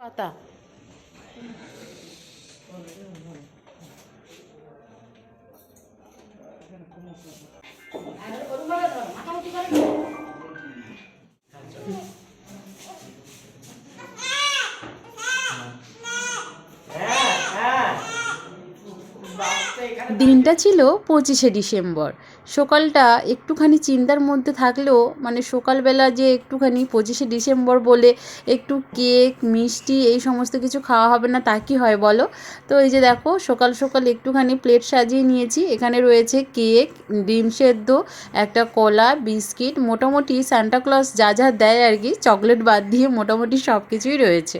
পাতা। দিনটা ছিল পঁচিশে ডিসেম্বর। সকালটা একটুখানি চিন্তার মধ্যে থাকলেও মানে সকালবেলা যে একটুখানি পঁচিশে ডিসেম্বর বলে একটু কেক, মিষ্টি, এই সমস্ত কিছু খাওয়া হবে না, তা কি হয় বলো? তো এই যে দেখো, সকাল সকাল একটুখানি প্লেট সাজিয়ে নিয়েছি। এখানে রয়েছে কেক, ডিম সেদ্ধ, একটা কলা, বিস্কিট, মোটামুটি সান্টাক্লজ যা যা দেয় আর কি, চকলেট বাদ দিয়ে মোটামুটি সব কিছুই রয়েছে।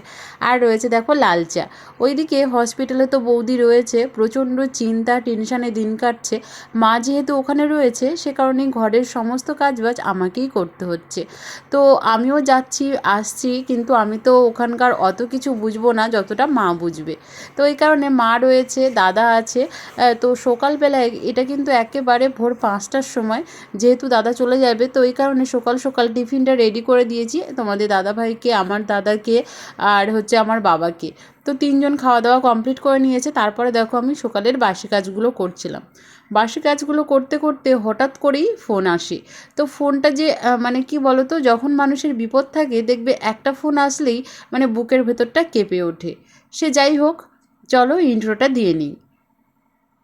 আর রয়েছে দেখো লাল চা ওইদিকে হসপিটালে তো বৌদি রয়েছে, প্রচণ্ড চিন্তা, টেনশানে দিন কাটছে। মা যেহেতু ওখানে সে কারণে ঘরের সমস্ত কাজবাজ আমাকেই করতে হচ্ছে। তো আমিও যাচ্ছি, আসছি, কিন্তু আমি তো ওখানকার অত কিছু বুঝব না যতটা মা বুঝবে। তো এই কারণে মা রয়েছে, দাদা আছে তো সকালবেলায় এটা কিন্তু একেবারে ভোর পাঁচটার সময়, যেহেতু দাদা চলে যাবে, তো এই কারণে সকাল সকাল টিফিনটা রেডি করে দিয়েছি তোমাদের দাদাভাইকে, আমার দাদাকে, আর হচ্ছে আমার বাবাকে। তো তিনজন খাওয়া দাওয়া কমপ্লিট করে নিয়েছে। তারপরে দেখো আমি সকালের বাসি কাজগুলো করছিলাম। বাসি কাজগুলো করতে করতে হঠাৎ করেই ফোন আসে। তো ফোনটা যে মানে কি বলো তো যখন মানুষের বিপদ থাকে, দেখবে একটা ফোন আসলেই মানে বুকের ভেতরটা কেঁপে ওঠে। সে যাই হোক, চলো ইন্ট্রোটা দিয়ে নিই।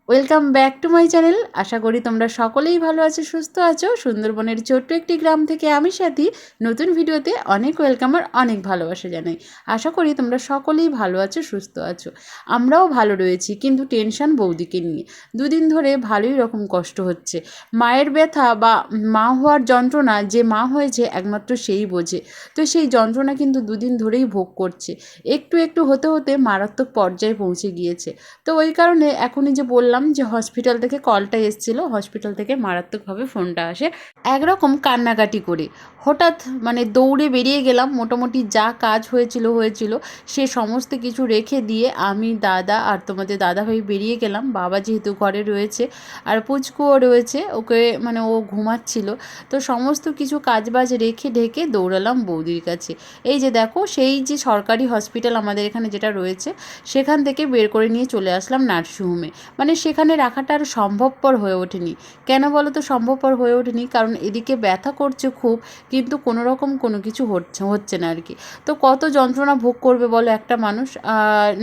Welcome back to my channel আশা করি তোমরা সকলেই ভালো আছো, সুস্থ আছো। সুন্দরবনের ছোট্ট একটি গ্রাম থেকে আমি সাথী নতুন ভিডিওতে অনেক ওয়েলকাম আর অনেক ভালোবাসা জানাই। আশা করি তোমরা সকলেই ভালো আছো, সুস্থ আছো। আমরাও ভালো রয়েছি, কিন্তু টেনশন বৌদিকে নিয়ে। দুদিন ধরে ভালোই রকম কষ্ট হচ্ছে। মায়ের ব্যথা বা মা হওয়ার যন্ত্রণা, যে মা হয়েছে একমাত্র সেই বোঝে। তো সেই যন্ত্রণা কিন্তু দুদিন ধরেই ভোগ করছে। একটু একটু হতে হতে মারাত্মক পর্যায়ে পৌঁছে গিয়েছে। তো ওই কারণে এখনই যে বললাম যে হসপিটাল থেকে কলটা এসেছিল হসপিটাল থেকে মারাত্মকভাবে ফোনটা আসে। একরকম কান্নাকাটি করে। হঠাৎ মানে দৌড়ে বেরিয়ে গেলাম, মোটামুটি যা কাজ হয়েছিল হয়েছিল, সে সমস্ত কিছু রেখে দিয়ে আমি দাদা আর তোমাদের দাদাভাই বেরিয়ে গেলাম। বাবা যেহেতু ঘরে রয়েছে আর পুচকুও রয়েছে, ওকে মানে ও ঘুমাচ্ছিল। তো সমস্ত কিছু কাজবাজ রেখে ঢেকে দৌড়ালাম বৌদির কাছে। এই যে দেখো, সেই যে সরকারি হসপিটাল আমাদের এখানে যেটা রয়েছে, সেখান থেকে বের করে নিয়ে চলে আসলাম নার্সিংহোমে। মানে সেখানে রাখাটা আর সম্ভবপর হয়ে ওঠেনি। কেন বলো তো সম্ভবপর হয়ে ওঠেনি? কারণ এদিকে ব্যথা করছে খুব, কিন্তু কোনো রকম কোনো কিছু হচ্ছে হচ্ছে না আর কি তো কত যন্ত্রণা ভোগ করবে বলো একটা মানুষ?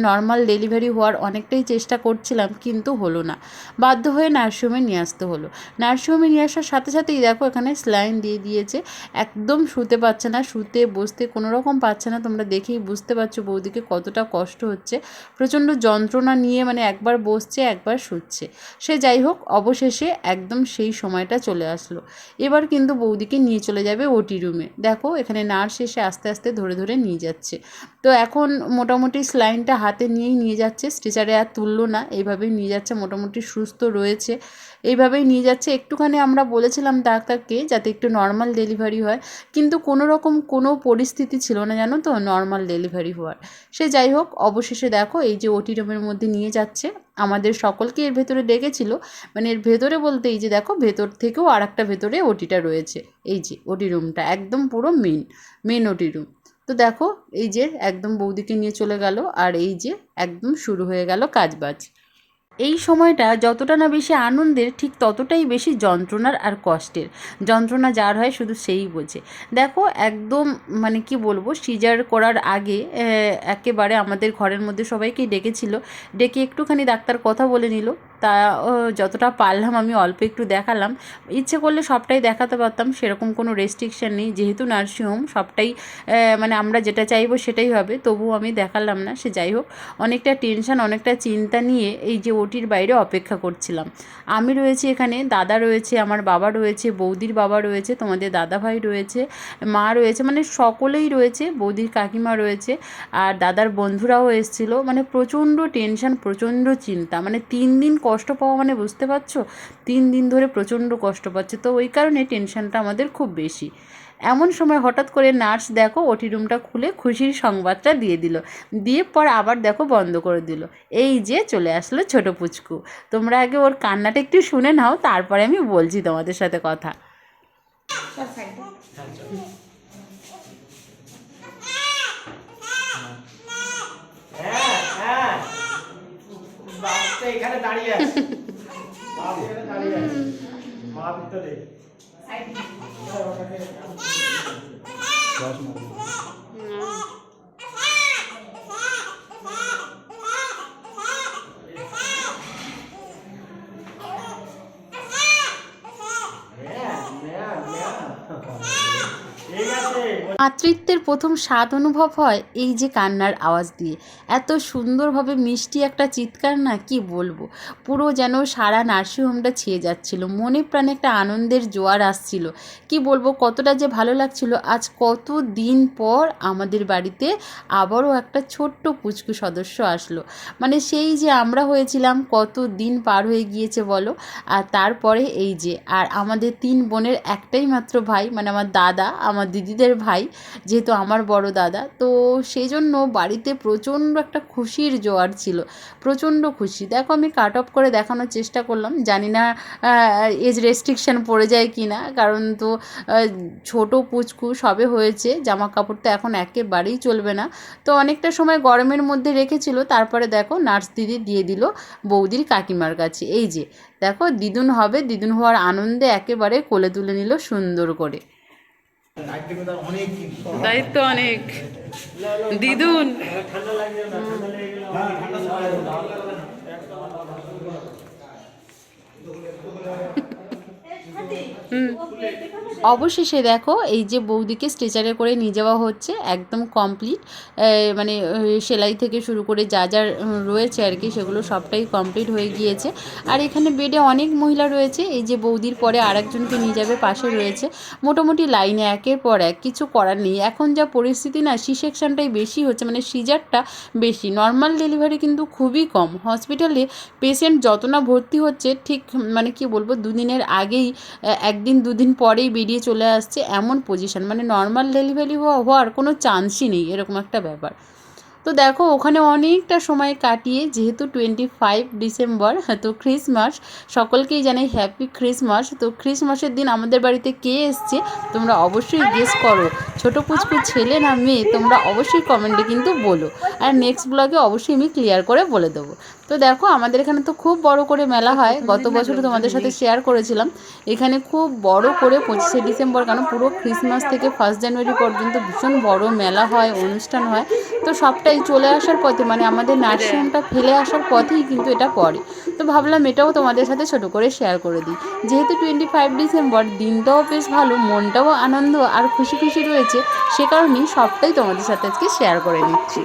নর্মাল ডেলিভারি হওয়ার অনেকটাই চেষ্টা করছিলাম, কিন্তু হলো না। বাধ্য হয়ে নার্সিংহোমে নিয়ে আসতে হলো। নার্সিংহোমে নিয়ে আসার সাথে সাথেই দেখো এখানে স্লাইন দিয়ে দিয়েছে। একদম শুতে পারছে না, শুতে, বসতে কোনো রকম পাচ্ছে না। তোমরা দেখেই বুঝতে পারছ বৌদিকে কতটা কষ্ট হচ্ছে। প্রচণ্ড যন্ত্রণা নিয়ে মানে একবার বসছে, একবার শুচ্ছে সে যাই হোক অবশেষে একদম সেই সময়টা চলে আসলো। এবার কিন্তু বৌদিকে নিয়ে চলে যাবে ওটি রুমে দেখো, এখানে নার্স এসে আস্তে আস্তে ধরে ধরে নিয়ে যাচ্ছে। তো এখন মোটামুটি স্লাইনটা হাতে নিয়েই নিয়ে যাচ্ছে। স্ট্রেচারে আর তুললো না। এইভাবেই নিয়ে যাচ্ছে। মোটামুটি সুস্থ রয়েছে। এইভাবেই নিয়ে যাচ্ছে। একটুখানি আমরা বলেছিলাম ডাক্তারকে যাতে একটু নর্মাল ডেলিভারি হয়। কিন্তু কোনো রকম কোনো পরিস্থিতি ছিল না জানো তো নর্মাল ডেলিভারি হওয়ার। সে যাই হোক অবশেষে দেখো, এই যে ওটি রুমের মধ্যে নিয়ে যাচ্ছে। আমাদের সকলকে এর ভেতরে ডেকেছিল। মানে এর ভেতরে বলতে এই যে দেখো, ভেতর থেকেও আর একটা ভেতরে ওটিটা রয়েছে। এই যে ওটি রুমটা, একদম পুরো মেন মেন ওটি রুম তো দেখো, এই যে একদম বৌদিকে নিয়ে চলে গেল, আর এই যে একদম শুরু হয়ে গেল কাজবাজ। এই সময়টা যতটা না বেশি আনন্দের, ঠিক ততটাই বেশি যন্ত্রণার আর কষ্টের। যন্ত্রণা যার হয় শুধু সেই বোঝে। দেখো, একদম মানে কি বলব, সিজার করার আগে একেবারে আমাদের ঘরের মধ্যে সবাইকেই ডেকেছিল। ডেকে একটুখানি ডাক্তার কথা বলে নিল। তা যতটা পারলাম আমি অল্প একটু দেখালাম। ইচ্ছে করলে সবটাই দেখাতে পারতাম, সেরকম কোনো রেস্ট্রিকশান নেই। যেহেতু নার্সিংহোম সবটাই মানে আমরা যেটা চাইব সেটাই হবে, তবুও আমি দেখালাম না, সে যাই হোক। অনেকটা টেনশান অনেকটা চিন্তা নিয়ে এই যে ওটির বাইরে অপেক্ষা করছিলাম। আমি রয়েছি এখানে, দাদা রয়েছে, আমার বাবা রয়েছে, বৌদির বাবা রয়েছে, তোমাদের দাদা ভাই রয়েছে, মা রয়েছে মানে সকলেই রয়েছে, বৌদির কাকিমা রয়েছে, আর দাদার বন্ধুরাও এসেছিল। মানে প্রচণ্ড টেনশান প্রচণ্ড চিন্তা মানে তিন দিন কষ্ট পাওয়া মানে বুঝতে পারছ? তিন দিন ধরে প্রচণ্ড কষ্ট পাচ্ছে। তো ওই কারণে টেনশনটা আমাদের খুব বেশি। এমন সময় হঠাৎ করে নার্স দেখো ওটি রুমটা খুলে খুশির সংবাদটা দিয়ে দিল। দিয়ে পর আবার দেখো বন্ধ করে দিল। এই যে চলে আসলো ছোট পুচকু। তোমরা আগে ওর কান্নাটা একটু শুনে নাও, তারপরে আমি বলছি তোমাদের সাথে কথা। বাপ এখানে দাঁড়িয়ে আছে। বাপ এখানে দাঁড়িয়ে আছে। মা ভিতরে হ্যাঁ হ্যাঁ হ্যাঁ ঠিক আছে মাতৃত্বের প্রথম স্বাদ অনুভব হয় এই যে কান্নার আওয়াজ দিয়ে। এত সুন্দরভাবে মিষ্টি একটা চিৎকার না, কি বলব? পুরো যেন সারা নার্সিংহোমটা ছেয়ে যাচ্ছিল। মনে প্রাণে একটা আনন্দের জোয়ার আসছিল। কি বলব, কতটা যে ভালো লাগছিল। আজ কত দিন পর আমাদের বাড়িতে আবারও একটা ছোট্ট পুচকু সদস্য আসলো। মানে সেই যে আমরা হয়েছিলাম, কত দিন পার হয়ে গিয়েছে বলো? আর তারপরে এই যে, আর আমাদের তিন বোনের একটাই মাত্র ভাই মানে আমার দাদা, আমার দিদিদের ভাই যেহেতু আমার বড় দাদা, তো সেই জন্য বাড়িতে প্রচণ্ড একটা খুশির জোয়ার ছিল, প্রচণ্ড খুশি। দেখো আমি কাট অফ করে দেখানোর চেষ্টা করলাম, জানি না এজ রেস্ট্রিকশান পড়ে যায় কি না কারণ তো ছোট পুচকু সবে হয়েছে জামা কাপড় তো এখন একেবারেই চলবে না। তো অনেকটা সময় গরমের মধ্যে রেখেছিল, তারপরে দেখো নার্স দিদি দিয়ে দিল বৌদির কাকিমার কাছে। এই যে, দেখো দিদুন হবে, দিদুন হওয়ার আনন্দে একেবারে কোলে তুলে নিল সুন্দর করে। দায়িত্ব অনেক। দিদুন ঠান্ডা অবশেষে দেখো, এই যে বৌদিকে স্ট্রেচারে করে নিয়ে যাওয়া হচ্ছে, একদম কমপ্লিট। মানে সেলাই থেকে শুরু করে যা যা রয়েছে আর কি, সেগুলো সবটাই কমপ্লিট হয়ে গিয়েছে। আর এখানে বেডে অনেক মহিলা রয়েছে, এই যে বৌদির পরে আরেকজনকে নিয়ে যাবে, পাশে রয়েছে। মোটামুটি লাইনে একের পর এক, কিছু করার নেই। এখন যা পরিস্থিতি না, সি সেকশনটাই বেশি হচ্ছে মানে সিজারটা বেশি। নর্মাল ডেলিভারি কিন্তু খুবই কম। হসপিটালে পেশেন্ট যত না ভর্তি হচ্ছে, ঠিক মানে কি বলব, দুদিনের আগেই একদিন দুদিন পরেই বেরিয়ে চলে আসছে এমন পজিশান মানে নর্মাল ডেলিভারি হওয়ার কোনো চান্সই নেই, এরকম একটা ব্যাপার। তো দেখো, ওখানে অনেকটা সময় কাটিয়ে, যেহেতু টোয়েন্টি ফাইভ ডিসেম্বর তো ক্রিসমাস সকলকেই জানাই হ্যাপি ক্রিসমাস তো ক্রিসমাসের দিন আমাদের বাড়িতে কে এসছে, তোমরা অবশ্যই গেস করো। ছোটো পুচকু ছেলে না মেয়ে, তোমরা অবশ্যই কমেন্টে কিন্তু বলো। আর নেক্সট ব্লগে অবশ্যই আমি ক্লিয়ার করে বলে দেবো। তো দেখো, আমাদের এখানে তো খুব বড় করে মেলা হয়। গত বছর তোমাদের সাথে শেয়ার করেছিলাম। এখানে খুব বড় করে পঁচিশে ডিসেম্বর কেন পুরো ক্রিসমাস থেকে ফার্স্ট জানুয়ারি পর্যন্ত ভীষণ বড় মেলা হয়, অনুষ্ঠান হয়। তো সবটাই চলে আসার পথে মানে আমাদের নার্সিংহোমটা ফেলে আসার পথেই কিন্তু এটা পড়ে। তো ভাবলাম এটাও তোমাদের সাথে ছোট করে শেয়ার করে দিই। যেহেতু টোয়েন্টি ফাইভ ডিসেম্বর, দিনটাও বেশ ভালো, মনটাও আনন্দ, আর খুশি খুশি রয়েছে। সে কারণেই সবটাই তোমাদের সাথে আজকে শেয়ার করে নিচ্ছি।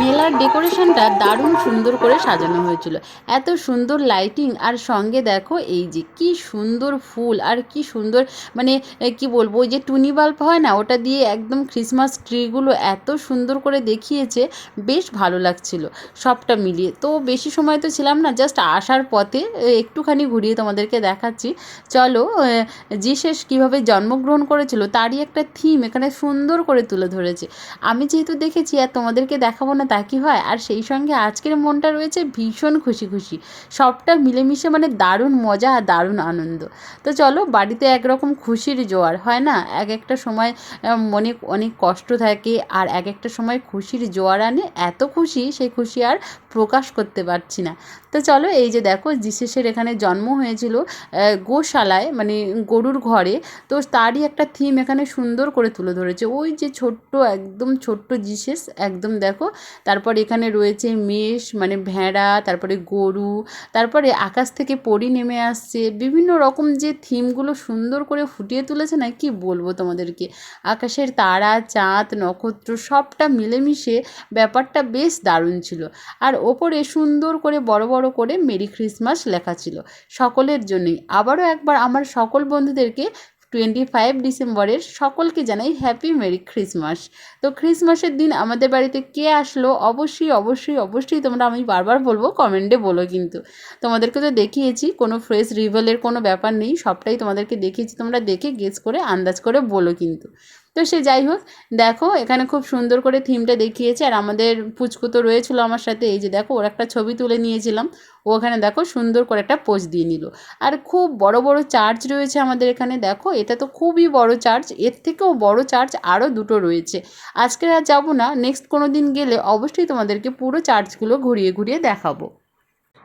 মেলার ডেকোরেশনটা দারুণ সুন্দর করে সাজানো হয়েছিল। এত সুন্দর লাইটিং আর সঙ্গে দেখো এই যে কি সুন্দর ফুল আর কি সুন্দর মানে কি বলব ওই যে টুনি বাল্ব হয় না ওটা দিয়ে একদম ক্রিসমাস ট্রিগুলো এত সুন্দর করে দেখিয়েছে, বেশ ভালো লাগছিল সবটা মিলিয়ে। তো বেশি সময় তো ছিলাম না জাস্ট আসার পথে একটুখানি ঘুরিয়ে তোমাদেরকে দেখাচ্ছি। চলো জিসেস কীভাবে জন্মগ্রহণ করেছিল তারই একটা থিম এখানে সুন্দর করে তুলে ধরেছে। আমি যেহেতু দেখেছি আর তোমাদেরকে দেখাবো না তা কি হয়? আর সেই সঙ্গে আজকের মনটা রয়েছে ভীষণ খুশি খুশি। সবটা মিলেমিশে মানে দারুণ মজা আর দারুণ আনন্দ। তো চলো, বাড়িতে একরকম খুশির জোয়ার, হয় না? এক একটা সময় মনে অনেক কষ্ট থাকে আর এক একটা সময় খুশির জোয়ার আনে। এত খুশি, সেই খুশি আর প্রকাশ করতে পারছি না। তো চলো, এই যে দেখো, জিসেসের এখানে জন্ম হয়েছিল গোশালায় মানে গরুর ঘরে। তো তারই একটা থিম এখানে সুন্দর করে তুলে ধরেছে। ওই যে ছোট্ট, একদম ছোট্ট জিসেস, একদম দেখো তারপর এখানে রয়েছে মেষ মানে ভেড়া, তারপরে গরু, তারপরে আকাশ থেকে পরি নেমে আসছে। বিভিন্ন রকম যে থিমগুলো সুন্দর করে ফুটিয়ে তুলেছে না, কি বলব তোমাদেরকে? আকাশের তারা, চাঁদ, নক্ষত্র সবটা মিলেমিশে ব্যাপারটা বেশ দারুণ ছিল। আর ওপরে সুন্দর করে বড় বড় করে মেরি ক্রিসমাস লেখা ছিল। সকলের জন্যই। আবারও একবার আমার সকল বন্ধুদেরকে টোয়েন্টি ফাইভ ডিসেম্বরের সকলকে জানাই হ্যাপি মেরি ক্রিসমাস তো ক্রিসমাসের দিন আমাদের বাড়িতে কে আসলো? অবশ্যই অবশ্যই অবশ্যই তোমরা আমি বারবার বলব, কমেন্টে বলো কিন্তু। তোমাদেরকে তো দেখিয়েছি, কোনো ফ্রেশ রিভেলের কোনো ব্যাপার নেই, সবটাই তোমাদেরকে দেখিয়েছি, তোমরা দেখে গেস করে, আন্দাজ করে বলো কিন্তু। তো সে যাই হোক, দেখো এখানে খুব সুন্দর করে থিমটা দেখিয়েছে। আর আমাদের পুচকু তো রয়েছিল আমার সাথে, এই যে দেখো ওর একটা ছবি তুলে নিয়েছিলাম। ও ওখানে দেখো সুন্দর করে একটা পোজ দিয়ে নিল। আর খুব বড় বড় চার্চ রয়েছে আমাদের এখানে, দেখো এটা তো খুবই বড় চার্চের থেকেও বড় চার্চ আরও দুটো রয়েছে। আজকে আর যাব না নেক্সট কোনো দিন গেলে অবশ্যই তোমাদেরকে পুরো চার্চগুলো ঘুরিয়ে ঘুরিয়ে দেখাবো।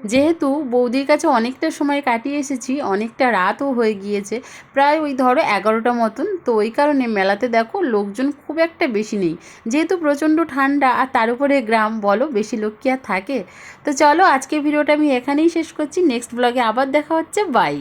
যেহেতু বৌদির কাছে অনেকটা সময় কাটিয়ে এসেছি, অনেকটা রাতও হয়ে গিয়েছে, প্রায় ওই ধরো এগারোটা মতন। তো ওই কারণে মেলাতে দেখো লোকজন খুব একটা বেশি নেই। যেহেতু প্রচণ্ড ঠান্ডা আর তার উপরে গ্রাম, বলো বেশি লোক কি আর থাকে? তো চলো আজকে ভিডিওটা আমি এখানেই শেষ করছি। নেক্সট ব্লগে আবার দেখা হচ্ছে। বাই!